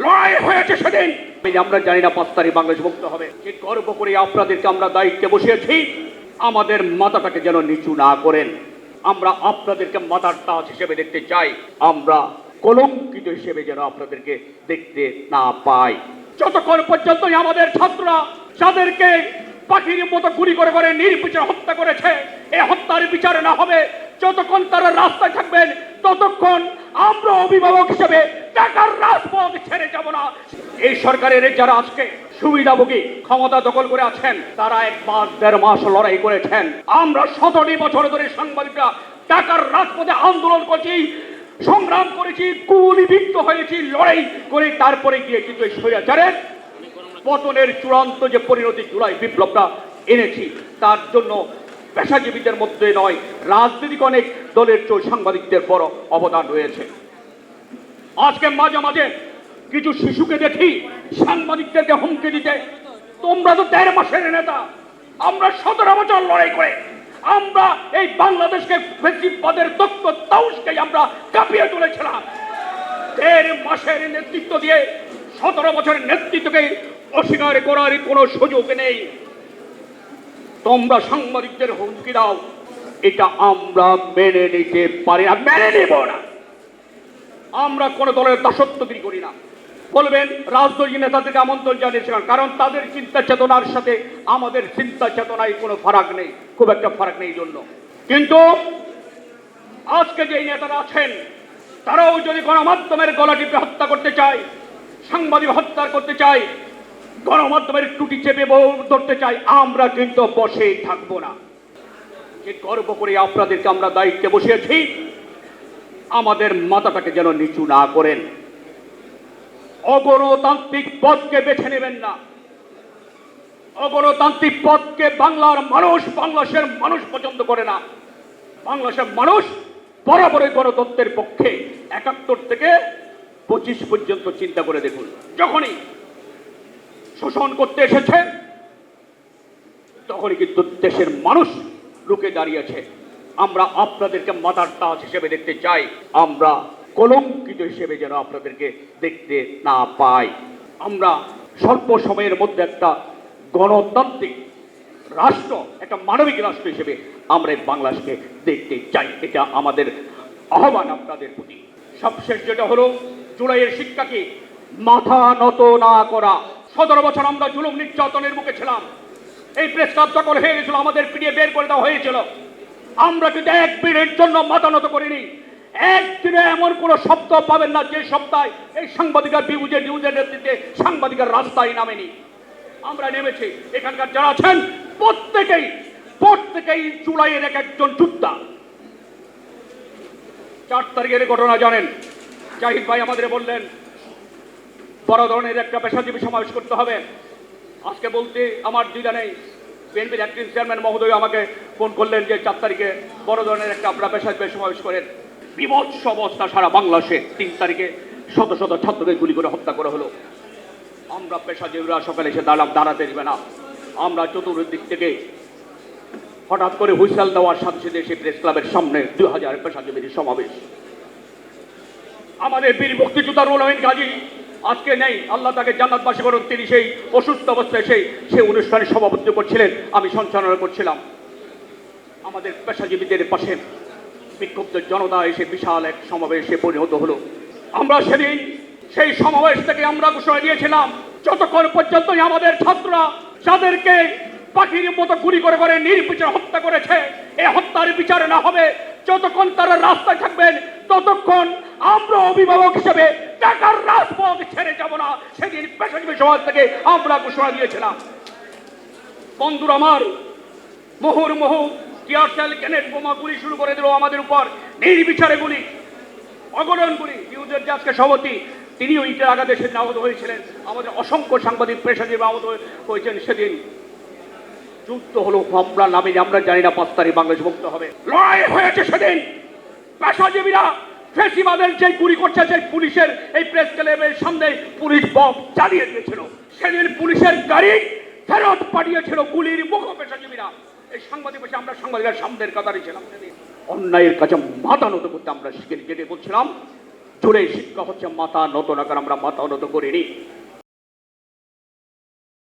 লড়াই হয়েছে সেদিন। আমরা জানি না পাঁচ তারিখ বাংলাদেশ মুক্ত হবে। যে গর্ব করে আপনাদেরকে আমরা দায়িত্বে বসিয়েছি, আমাদের মাথাটাকে যেন নিচু না করেন। আমরা আপনাদেরকে মাথার তাজ হিসেবে দেখতে চাই। আমরা কলঙ্কিত হিসেবে যেন আপনাদেরকে দেখতে না পাই। যতক্ষণ পর্যন্ত আমাদের ছাত্ররা যাদেরকে পাখির মতো গুলি করে করে নির্বিচার হত্যা করেছে এই হত্যার বিচার না হবে। যতক্ষণ তারা রাস্তায় থাকবেন, ততক্ষণ আমরা অভিভাবক হিসেবে টাকার যাব না। এই সরকারের যারা আজকে সুবিধাভোগী ক্ষমতা দখল করে আছেন, তারা এক মাস, দেড় মাস লড়াই করেছেন। আমরা সতেরোটি বছর ধরে সাংবাদিকরা টাকার রাজপথে আন্দোলন করছি, সংগ্রাম করেছি গুলিবিদ্ধ হয়েছি, লড়াই করে তারপরে গিয়ে কিন্তু এই স্বৈরাচারের পতনের চূড়ান্ত যে পরিণতি, জুলাই বিপ্লবটা এনেছি, তার জন্য পেশাজীবীদের মধ্যে নয়, রাজনৈতিক অনেক দলের চেয়েও সাংবাদিকদের বড় অবদান রয়েছে। আজকে মাঝে মাঝে কিছু শিশুকে দেখি সাংবাদিকদেরকে হুমকি দিতে। তোমরা তো দেড় মাসের নেতা। আমরা সতেরো বছর লড়াই করে। আমরা এই বাংলাদেশকে বেশিবাদের দক্ষ তাউসকে আমরা কাঁপিয়ে তুলেছিলাম। দেড় মাসের নেতৃত্ব দিয়ে সতেরো বছরের নেতৃত্বকে অস্বীকার করার কোনো সুযোগ নেই। তোমরা সাংবাদিকদের হুমকি দাও। এটা আমরা মেনে নিতে পারি না। মেনে নেব না। আমরা কোন দলের দাসত্বগিরি করি না। বলবেন, রাজনৈতিক নেতাদেরকে আমন্ত্রণ জানিয়েছিলাম, কারণ তাদের চিন্তা চেতনার সাথে আমাদের চিন্তা চেতনায় কোনো ফারাক নেই, খুব একটা ফারাক নেই জন্য। কিন্তু আজকে যে নেতারা আছেন, তারাও যদি গণমাধ্যমের গলা টিপে হত্যা করতে চায়, সাংবাদিক হত্যা করতে চায়, গণমাধ্যমের টুটি চেপে ধরতে চাই আমরা কিন্তু বসে থাকব না। যে গর্ব করে আপনাদেরকে আমরা দায়িত্বে বসিয়েছি, আমাদের মাথাটাকে যেন নিচু না করেন। অগণতান্ত্রিক পথকে বেছে নেবেন না। অগণতান্ত্রিক পথকে বাংলার মানুষ বাংলাদেশের মানুষ পছন্দ করে না। বাংলাদেশের মানুষ বরাবরই গণতন্ত্রের পক্ষে একাত্তর থেকে পঁচিশ পর্যন্ত চিন্তা করে দেখুন। যখনই শোষণ করতে এসেছে, তখনই কিন্তু দেশের মানুষ রুকে দাঁড়িয়েছে আমরা আপনাদেরকে মাথার তাজ হিসেবে দেখতে চাই। আমরা কলঙ্কিত হিসেবে যেন আপনাদেরকে দেখতে না পাই। আমরা স্বল্প সময়ের মধ্যে একটা গণতান্ত্রিক রাষ্ট্র, একটা মানবিক রাষ্ট্র হিসেবে আমরা বাংলাদেশকে দেখতে চাই। এটা আমাদের আহ্বান আপনাদের প্রতি। সবশেষ যেটা হলো, জুলাইয়ের শিক্ষাকে মাথা নত না করা। সতেরো বছর আমরা জুলুম নির্যাতনের মুখে ছিলাম। এই প্রেস ক্লাব দখল হয়ে গেছিল, আমাদের পিটিয়ে বের করে দেওয়া হয়েছিল। আমরা কিন্তু এক মিনিটের জন্য মাথা নত করিনি। একদিনে এমন কোনো শব্দ পাবেন না যে সপ্তাহে এই সাংবাদিকার বিউজে নিউজের নেতৃত্বে সাংবাদিকার রাস্তায় নামেনি। আমরা নেমেছি। এখানকার যারা আছেন, প্রত্যেকেই প্রত্যেকেই জুলাইয়ের এক একজন যোদ্ধা চার তারিখের ঘটনা জানেন। জাহিদ ভাই আমাদের বললেন, বড় ধরনের একটা পেশাজীবী সমাবেশ করতে হবে। আজকে বলতে আমার দ্বিধা নেই। বিএনপির অ্যাক্টিং চেয়ারম্যান মহোদয় আমাকে ফোন করলেন যে চার তারিখে বড় ধরনের একটা আপনারা পেশাজীবী সমাবেশ করেন। বিভৎস অবস্থা সারা বাংলাদেশে তিন তারিখে শত শত ছাত্রকে গুলি করে হত্যা করা হলো। আমরা পেশাজীবীরা সকালে এসে দাঁড়াম দাঁড়াতে দিবে না। আমরা চতুর্দিক থেকে হঠাৎ করে হুইসেল দেওয়ার সাথে সাথে এসে প্রেস ক্লাবের সামনে দুই হাজার পেশাজীবীর সমাবেশ। আমাদের বীর মুক্তিযোদ্ধা রুল আমিন গাজী আজকে নেই, আল্লাহ তাকে জান্নাতবাসী করুন। তিনি সেই অসুস্থ অবস্থায় সেই সেই অনুষ্ঠানে সভাপতিত্ব করছিলেন, আমি সঞ্চালনা করছিলাম। আমাদের পেশাজীবীদের পাশে বিক্ষুব্ধ জনতা এসে বিশাল এক সমাবেশে পরিণত হলো। আমরা সেদিন সেই সমাবেশ থেকে আমরা ঘোষণা দিয়েছিলাম, যতক্ষণ পর্যন্ত আমাদের ছাত্ররা যাদেরকে পাখির মতো গুলি করে করে নির্বিচার হত্যা করেছে এই হত্যার বিচার না হবে, যতক্ষণ তারা রাস্তায় থাকবেন, ততক্ষণ আমরা অভিভাবক হিসেবে টাকার রাজপথ ছেড়ে যাব না। সেদিন পেশাজীবী সমাজ থেকে আমরা ঘোষণা দিয়েছিলাম। বন্ধুরা আমার মুহুর্মুহু বোমা গুলি শুরু করে দিল আমাদের উপর। নির্বিচারে গুলি গুলি। সভাপতি, তিনিও ইটের আঘাতে সেদিন আহত হয়েছিলেন। আমাদের অসংখ্য সাংবাদিক, পেশাজীবী আহত হয়েছেন সেদিন। যুদ্ধ হলো আমরা নামে, আমরা জানি না পাঁচ বাংলাদেশ মুক্ত হবে। লড়াই হয়েছে সেদিন। পেশাজীবীরা, ফেসিবাদের যে গুলি করছে সেই পুলিশের এই প্রেস ক্লাবের সামনে পুলিশ বম চালিয়ে দিয়েছিল। সেদিন পুলিশের গাড়ি ফেরত পাঠিয়েছিল গুলির মুখ পেশাজীবীরা। এই সাংবাদিক বসে আমরা সাংবাদিকের সামনের কাতারে ছিলাম। অন্যায়ের কাছে মাথা নত করতে আমরা শিখে যেতে বলছিলাম, জোরে শিক্ষা হচ্ছে মাথা নত না কারণ আমরা মাথা নত করিনি।